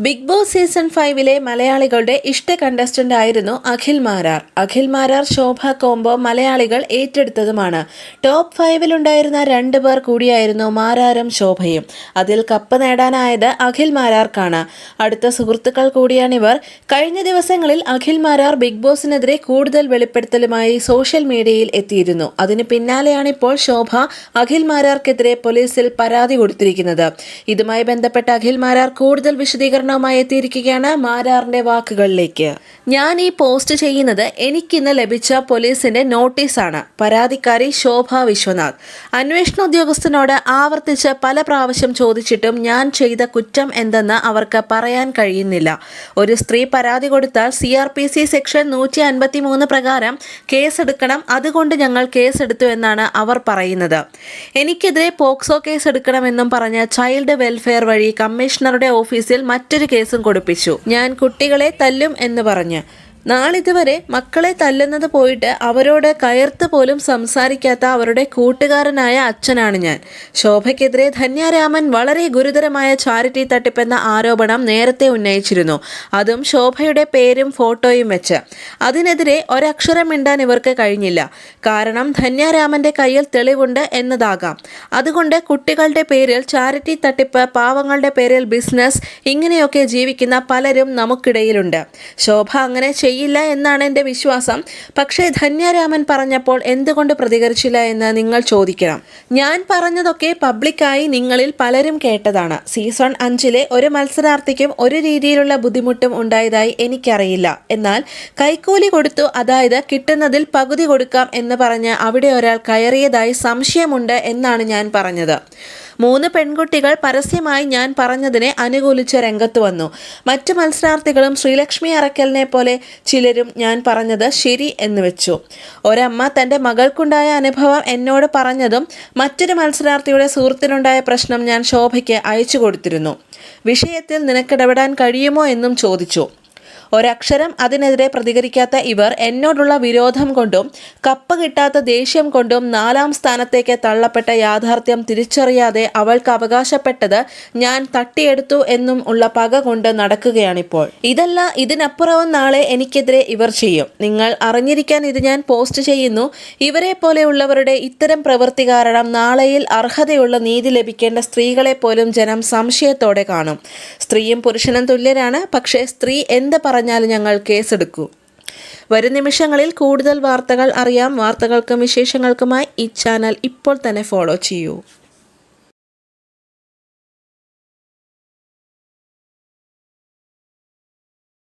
Big boss season ഫൈവിലെ മലയാളികളുടെ ഇഷ്ട contestant ആയിരുന്നു അഖിൽ മാരാർ. അഖിൽ മാരാർ ശോഭ കോംബോ മലയാളികൾ ഏറ്റെടുത്തതുമാണ്. ടോപ്പ് ഫൈവിലുണ്ടായിരുന്ന രണ്ടു പേർ കൂടിയായിരുന്നു മാരാരും ശോഭയും. അതിൽ കപ്പ് നേടാനായത് അഖിൽ മാരാർക്കാണ്. അടുത്ത സുഹൃത്തുക്കൾ കൂടിയാണിവർ കഴിഞ്ഞ ദിവസങ്ങളിൽ അഖിൽ മാരാർ ബിഗ് ബോസിനെതിരെ കൂടുതൽ വെളിപ്പെടുത്തലുമായി സോഷ്യൽ മീഡിയയിൽ എത്തിയിരുന്നു. അതിന് പിന്നാലെയാണിപ്പോൾ ശോഭ അഖിൽ മാരാർക്കെതിരെ പോലീസിൽ പരാതി കൊടുത്തിരിക്കുന്നത്. ഇതുമായി ബന്ധപ്പെട്ട അഖിൽ മാരാർ കൂടുതൽ വിശദീകരണവുമായി എത്തിയിരിക്കുകയാണ് മാരാറിന്റെ വാക്കുകളിലേക്ക്. ഞാൻ ഈ പോസ്റ്റ് ചെയ്യുന്നത് എനിക്കിന്ന് ലഭിച്ച പോലീസിന്റെ നോട്ടീസാണ്. പരാതിക്കാരി ശോഭ വിശ്വനാഥ്. അന്വേഷണ ഉദ്യോഗസ്ഥനോട് ആവർത്തിച്ച് പല പ്രാവശ്യം ചോദിച്ചിട്ടും ഞാൻ ചെയ്ത കുറ്റം എന്തെന്ന് അവർക്ക് പറയാൻ കഴിയുന്നില്ല. ഒരു സ്ത്രീ പരാതി കൊടുത്താൽ C R P C section നൂറ്റി അൻപത്തി മൂന്ന് പ്രകാരം കേസെടുക്കണം. അതുകൊണ്ട് ഞങ്ങൾ കേസെടുത്തു എന്നാണ് അവർ പറയുന്നത്. എനിക്കെതിരെ പോക്സോ കേസ് എടുക്കണമെന്നും പറഞ്ഞ് ചൈൽഡ് വെൽഫെയർ വഴി കമ്മീഷണറുടെ ഓഫീസിൽ മറ്റൊരു കേസും കൊടുപ്പിച്ചു. ഞാൻ കുട്ടികളെ തല്ലും എന്ന് പറഞ്ഞ്. നാളിതുവരെ മക്കളെ തല്ലുന്നത് പോയിട്ട് അവരോട് കയർത്ത് പോലും സംസാരിക്കാത്ത അവരുടെ കൂട്ടുകാരനായ അച്ഛനാണ് ഞാൻ. ശോഭയ്ക്കെതിരെ ധന്യാരാമൻ വളരെ ഗുരുതരമായ ചാരിറ്റി തട്ടിപ്പെന്ന ആരോപണം നേരത്തെ ഉന്നയിച്ചിരുന്നു. അതും ശോഭയുടെ പേരും ഫോട്ടോയും വെച്ച്. അതിനെതിരെ ഒരക്ഷരം മിണ്ടാൻ ഇവർക്ക് കഴിഞ്ഞില്ല. കാരണം ധന്യാരാമന്റെ കയ്യിൽ തെളിവുണ്ട് എന്നതാകാം. അതുകൊണ്ട് കുട്ടികളുടെ പേരിൽ ചാരിറ്റി തട്ടിപ്പ് പാവങ്ങളുടെ പേരിൽ ബിസിനസ് ഇങ്ങനെയൊക്കെ ജീവിക്കുന്ന പലരും നമുക്കിടയിലുണ്ട്. ശോഭ അങ്ങനെ ചെയ്യില്ല എന്നാണ് എന്റെ വിശ്വാസം. പക്ഷേ ധന്യരാമൻ പറഞ്ഞപ്പോൾ എന്തുകൊണ്ട് പ്രതികരിച്ചില്ല എന്ന് നിങ്ങൾ ചോദിക്കണം. ഞാൻ പറഞ്ഞതൊക്കെ പബ്ലിക്കായി നിങ്ങളിൽ പലരും കേട്ടതാണ്. സീസൺ അഞ്ചിലെ ഒരു മത്സരാർത്ഥിക്കും ഒരു രീതിയിലുള്ള ബുദ്ധിമുട്ടും ഉണ്ടായതായി എനിക്കറിയില്ല. എന്നാൽ കൈക്കൂലി കൊടുത്തു അതായത് കിട്ടുന്നതിൽ പകുതി കൊടുക്കാം എന്ന് പറഞ്ഞ് അവിടെ ഒരാൾ കയറിയതായി സംശയമുണ്ട് എന്നാണ് ഞാൻ പറഞ്ഞത്. മൂന്ന് പെൺകുട്ടികൾ പരസ്യമായി ഞാൻ പറഞ്ഞതിനെ അനുകൂലിച്ച് രംഗത്ത് വന്നു. മറ്റ് മത്സരാർത്ഥികളും ശ്രീലക്ഷ്മി അറക്കലിനെ പോലെ ചിലരും ഞാൻ പറഞ്ഞത് ശരി എന്ന് വെച്ചു. ഒരമ്മ തന്റെ മകൾക്കുണ്ടായ അനുഭവം എന്നോട് പറഞ്ഞതും മറ്റൊരു മത്സരാർത്ഥിയുടെ സുഹൃത്തിനുണ്ടായ പ്രശ്നം ഞാൻ ശോഭയ്ക്ക് അയച്ചു കൊടുത്തിരുന്നു. വിഷയത്തിൽ നിനക്കിടപെടാൻ കഴിയുമോ എന്നും ചോദിച്ചു. ഒരക്ഷരം അതിനെതിരെ പ്രതികരിക്കാത്ത ഇവർ എന്നോടുള്ള വിരോധം കൊണ്ടും കപ്പ് കിട്ടാത്ത ദേഷ്യം കൊണ്ടും നാലാം സ്ഥാനത്തേക്ക് തള്ളപ്പെട്ട യാഥാർത്ഥ്യം തിരിച്ചറിയാതെ അവൾക്ക് അവകാശപ്പെട്ടത് ഞാൻ തട്ടിയെടുത്തു എന്നും ഉള്ള പക കൊണ്ട് നടക്കുകയാണിപ്പോൾ. ഇതല്ല ഇതിനപ്പുറവും നാളെ എനിക്കെതിരെ ഇവർ ചെയ്യും. നിങ്ങൾ അറിഞ്ഞിരിക്കാൻ ഇത് ഞാൻ പോസ്റ്റ് ചെയ്യുന്നു. ഇവരെ പോലെയുള്ളവരുടെ ഇത്തരം പ്രവൃത്തി കാരണം നാളെയിൽ അർഹതയുള്ള നീതി ലഭിക്കേണ്ട സ്ത്രീകളെ പോലും ജനം സംശയത്തോടെ കാണും. സ്ത്രീയും പുരുഷനും തുല്യരാണ് പക്ഷേ സ്ത്രീ എന്ത് പറഞ്ഞാലും ഞങ്ങൾ കേസെടുക്കൂ. വരും നിമിഷങ്ങളിൽ കൂടുതൽ വാർത്തകൾ അറിയാം. വാർത്തകൾക്കും വിശേഷങ്ങൾക്കുമായി ഈ ചാനൽ ഇപ്പോൾ തന്നെ ഫോളോ ചെയ്യൂ.